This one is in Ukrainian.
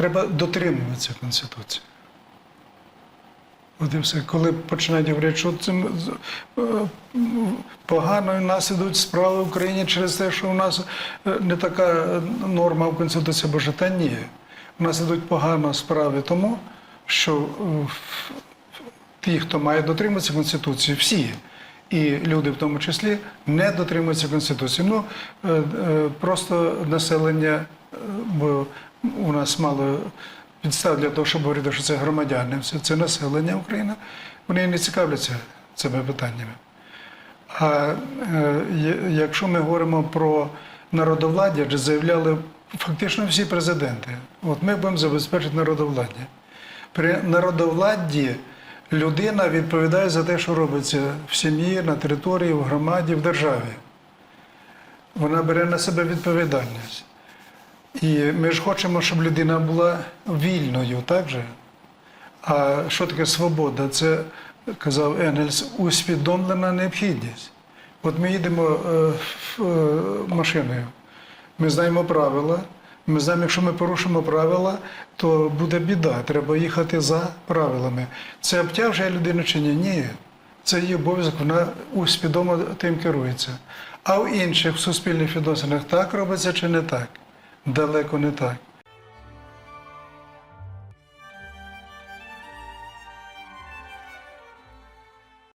треба дотримуватися Конституції. От і все. Коли починають говорити, що цим е, погано у нас ідуть справи в Україні через те, що у нас е, не така норма в Конституції Боже, та ні. У нас ідуть погано справи тому, що е, ті, хто має дотримуватися Конституції, всі, і люди в тому числі, не дотримуються Конституції. Ну, просто населення, бо у нас мало підстав для того, щоб говорити, що це громадяни, все це населення України, вони не цікавляться цими питаннями. А е, якщо ми говоримо про народовладдя, заявляли фактично всі президенти, от ми будемо забезпечити народовладдя. При народовладді людина відповідає за те, що робиться в сім'ї, на території, в громаді, в державі. Вона бере на себе відповідальність. І ми ж хочемо, щоб людина була вільною, так же? А що таке свобода? Це казав Енгельс, усвідомлена необхідність. От ми їдемо е, е, машиною, ми знаємо правила. Ми знаємо, якщо ми порушимо правила, то буде біда. Треба їхати за правилами. Це обтяжує людину чи ні? Ні. Це її обов'язок, вона усвідомо тим керується. А в інших суспільних відносинах так робиться чи не так? Далеко не так.